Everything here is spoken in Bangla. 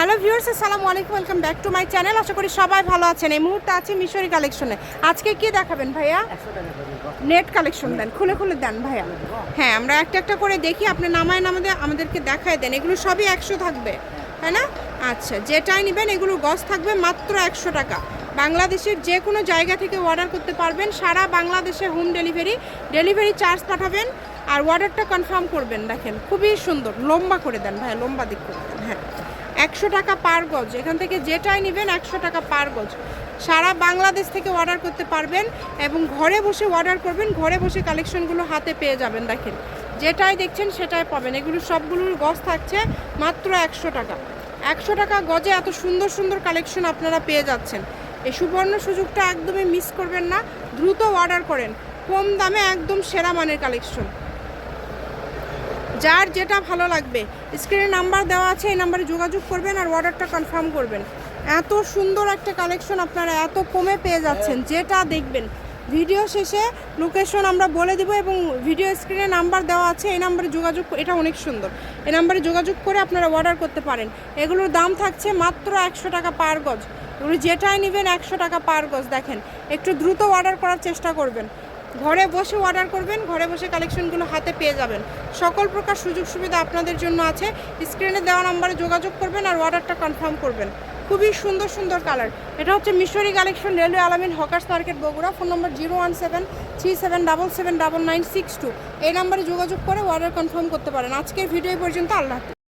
হ্যালো ভিউয়ার্স আসসালামু আলাইকুম welcome back to my channel আশা করি সবাই ভালো আছেন। এই মুহূর্তে আছে মিশরি কালেকশনে আজকে কি দেখাবেন ভাইয়া? নেট কালেকশন দেন। খুলে খুলে দেন ভাইয়া। হ্যাঁ আমরা একটা একটা করে দেখি। আপনি নামায় নামাতে আমাদেরকে দেখায় দেন। এগুলো সবই একশো থাকবে, তাই না? আচ্ছা যেটাই নেবেন, এগুলো গজ থাকবে মাত্র একশো টাকা। বাংলাদেশের যে কোনো জায়গা থেকে অর্ডার করতে পারবেন। সারা বাংলাদেশে হোম ডেলিভারি ডেলিভারি চার্জ পাঠাবেন আর অর্ডারটা কনফার্ম করবেন। দেখেন, খুবই সুন্দর। লম্বা করে দেন ভাই লম্বা দিক করে দেন। হ্যাঁ। একশো টাকা পার গজ। এখান থেকে যেটাই নেবেন একশো টাকা পার গজ। সারা বাংলাদেশ থেকে অর্ডার করতে পারবেন এবং ঘরে বসে অর্ডার করবেন, ঘরে বসে কালেকশনগুলো হাতে পেয়ে যাবেন, দেখেন। যেটাই দেখছেন সেটাই পাবেন। এগুলো সবগুলোর গজ থাকছে মাত্র একশো টাকা। একশো টাকা গজে এত সুন্দর সুন্দর কালেকশন আপনারা পেয়ে যাচ্ছেন। এই সুবর্ণ সুযোগটা একদমই মিস করবেন না। দ্রুত অর্ডার করেন। কম দামে একদম সেরা মানের কালেকশন যার যেটা ভালো লাগবে। স্ক্রিনে নাম্বার দেওয়া আছে, এই নাম্বারে যোগাযোগ করবেন আর অর্ডারটা কনফার্ম করবেন। এত সুন্দর একটা কালেকশন আপনারা এত কমে পেয়ে যাচ্ছেন, যেটা দেখবেন। ভিডিও শেষে লোকেশন আমরা বলে দেবো এবং ভিডিও স্ক্রিনে নাম্বার দেওয়া আছে, এই নাম্বারে যোগাযোগ এটা অনেক সুন্দর। এই নাম্বারে যোগাযোগ করে আপনারা অর্ডার করতে পারেন। এগুলোর দাম থাকছে মাত্র একশো টাকা পার গজ। এগুলো যেটাই নেবেন একশো টাকা পার গজ, দেখেন। একটু দ্রুত অর্ডার করার চেষ্টা করবেন। ঘরে বসে অর্ডার করবেন, ঘরে বসে কালেকশনগুলো হাতে পেয়ে যাবেন। সকল প্রকার সুযোগ সুবিধা আপনাদের জন্য আছে। স্ক্রিনে দেওয়া নম্বরে যোগাযোগ করবেন আর অর্ডারটা কনফার্ম করবেন। খুবই সুন্দর সুন্দর কালার এটা হচ্ছে Mishri collection railway Alamin hawkers market Bogura phone number zero one seven three seven double seven double nine six two এই নাম্বারে যোগাযোগ করে অর্ডার কনফার্ম করতে পারেন। আজকের ভিডিও পর্যন্ত, আল্লাহ।